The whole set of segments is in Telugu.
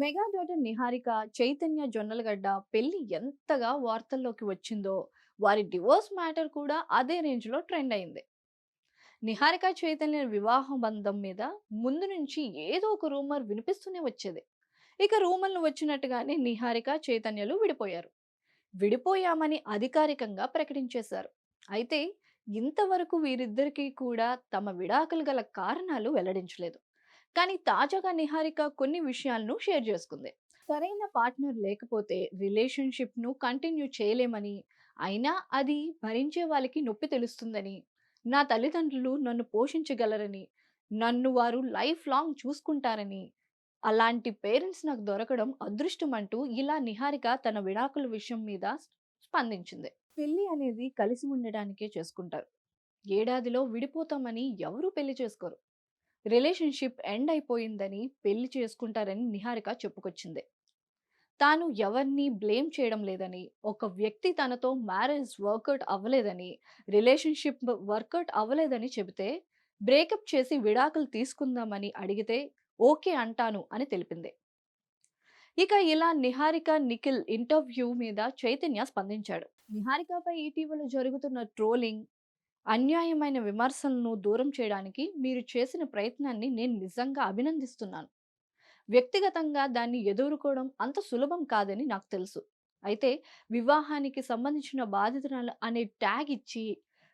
మెగా డాటర్ నిహారిక చైతన్య జొన్నలగడ్డ పెళ్ళి ఎంతగా వార్తల్లోకి వచ్చిందో వారి డివోర్స్ మ్యాటర్ కూడా అదే రేంజ్లో ట్రెండ్ అయింది. నిహారిక చైతన్య వివాహ బంధం మీద ముందు నుంచి ఏదో ఒక రూమర్ వినిపిస్తూనే వచ్చేది. ఇక రూమర్లు వచ్చినట్టుగానే నిహారిక చైతన్యలు విడిపోయారు. విడిపోయామని అధికారికంగా ప్రకటించేశారు. అయితే ఇంతవరకు వీరిద్దరికీ కూడా తమ విడాకులు గల కారణాలు వెల్లడించలేదు. కానీ తాజాగా నిహారిక కొన్ని విషయాలను షేర్ చేసుకుంది. సరైన పార్ట్నర్ లేకపోతే రిలేషన్షిప్ను కంటిన్యూ చేయలేమని అయినా అది భరించే వాళ్ళకి నొప్పి తెలుస్తుందని నా తల్లిదండ్రులు నన్ను పోషించగలరని నన్ను వారు లైఫ్ లాంగ్ చూసుకుంటారని అలాంటి పేరెంట్స్ నాకు దొరకడం అదృష్టం అంటూ ఇలా నిహారిక తన విడాకుల విషయం మీద స్పందించింది. పెళ్ళి అనేది కలిసి ఉండడానికే చేసుకుంటారు. ఏడాదిలో విడిపోతామని ఎవరూ పెళ్ళి చేసుకోరు. రిలేషన్షిప్ ఎండ్ అయిపోయిందని పెళ్ళి చేసుకుంటారని నిహారిక చెప్పుకొచ్చింది. తాను ఎవరిని బ్లేమ్ చేయడం లేదని ఒక వ్యక్తి తనతో మ్యారేజ్ వర్కౌట్ అవ్వలేదని రిలేషన్షిప్ వర్కౌట్ అవ్వలేదని చెబితే బ్రేకప్ చేసి విడాకులు తీసుకుందామని అడిగితే ఓకే అంటాను అని తెలిపింది. ఇక ఇలా నిహారిక నిఖిల్ ఇంటర్వ్యూ మీద చైతన్య స్పందించాడు. నిహారికపై ఇటీవల జరుగుతున్న ట్రోలింగ్ అన్యాయమైన విమర్శలను దూరం చేయడానికి మీరు చేసిన ప్రయత్నాన్ని నేను నిజంగా అభినందిస్తున్నాను. వ్యక్తిగతంగా దాన్ని ఎదుర్కోవడం అంత సులభం కాదని నాకు తెలుసు. అయితే వివాహానికి సంబంధించిన బాధితురాలు అనే ట్యాగ్ ఇచ్చి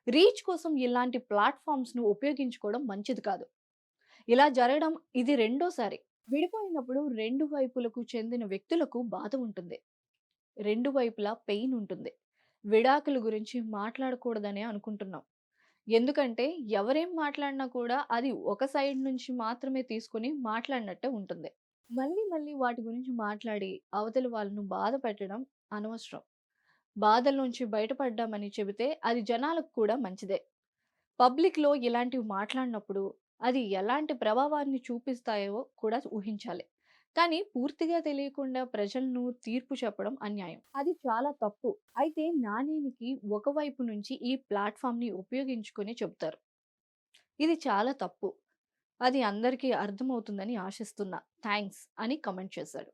రీచ్ కోసం ఇలాంటి ప్లాట్ఫామ్స్ను ఉపయోగించుకోవడం మంచిది కాదు. ఇలా జరగడం ఇది రెండోసారి. విడిపోయినప్పుడు రెండు వైపులకు చెందిన వ్యక్తులకు బాధ ఉంటుంది. రెండు వైపులా పెయిన్ ఉంటుంది. విడాకుల గురించి మాట్లాడకూడదనే అనుకుంటున్నాం. ఎందుకంటే ఎవరేం మాట్లాడినా కూడా అది ఒక సైడ్ నుంచి మాత్రమే తీసుకుని మాట్లాడినట్టే ఉంటుంది. మళ్ళీ మళ్ళీ వాటి గురించి మాట్లాడి అవతలి వాళ్ళను బాధ పెట్టడం అనవసరం. బాధల నుంచి బయటపడ్డామని చెబితే అది జనాలకు కూడా మంచిదే. పబ్లిక్లో ఇలాంటివి మాట్లాడినప్పుడు అది ఎలాంటి ప్రభావాన్ని చూపిస్తాయో కూడా ఊహించాలి. కానీ పూర్తిగా తెలియకుండా ప్రజలను తీర్పు చెప్పడం అన్యాయం. అది చాలా తప్పు. అయితే నాణేనికి ఒకవైపు నుంచి ఈ ప్లాట్ఫామ్ని ఉపయోగించుకొని చెబుతారు. ఇది చాలా తప్పు. అది అందరికీ అర్థమవుతుందని ఆశిస్తున్నా. థ్యాంక్స్ అని కమెంట్ చేశాడు